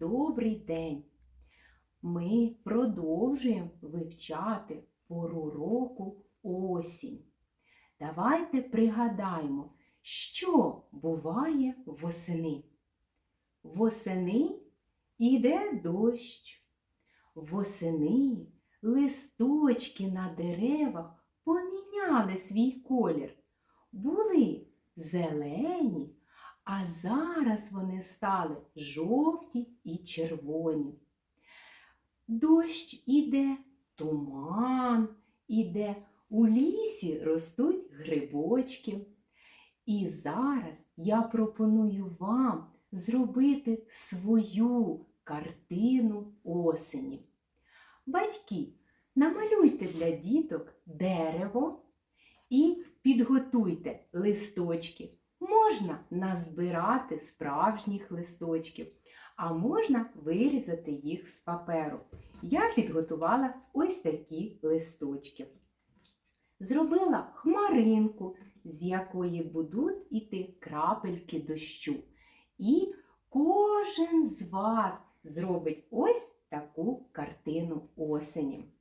добрий день! Ми продовжуємо вивчати пору року осінь. Давайте пригадаємо, що буває восени. Восени іде дощ. Восени листочки на деревах поміняли свій колір. Були зелені, а зараз вони стали жовті і червоні. Дощ іде, туман іде, у лісі ростуть грибочки. І зараз я пропоную вам зробити свою картину осені. Батьки, намалюйте для діток дерево і підготуйте листочки. Можна назбирати справжніх листочків, а можна вирізати їх з паперу. Я підготувала ось такі листочки. Зробила хмаринку, з якої будуть іти крапельки дощу. І кожен з вас зробить ось таку картину осені.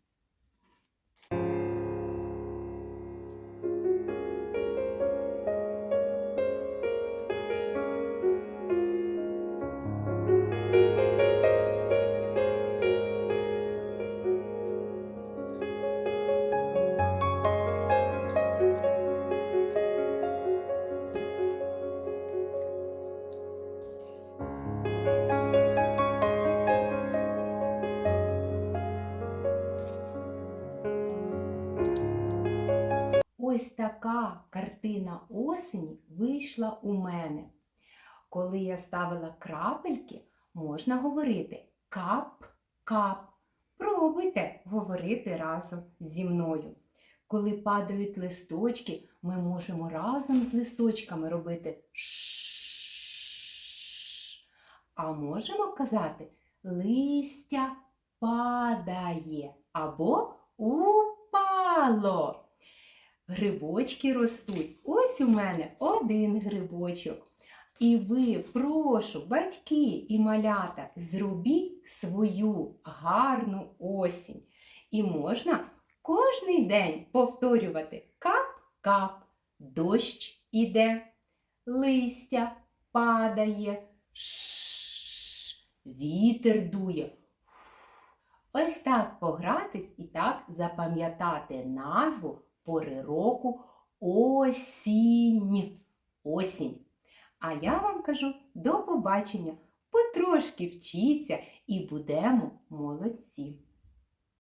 Ось така картина осені вийшла у мене. Коли я ставила крапельки, можна говорити кап-кап. Пробуйте говорити разом зі мною. Коли падають листочки, ми можемо разом з листочками робити ш. А можемо казати листя падає або упало. Грибочки ростуть. Ось у мене один грибочок. І ви, прошу, батьки і малята, зробіть свою гарну осінь. І можна кожний день повторювати кап-кап, дощ іде, листя падає, ш, вітер дує. Ось так погратись і так запам'ятати назву пори року осінь. Осінь. А я вам кажу до побачення. Потрошки вчіться і будемо молодці.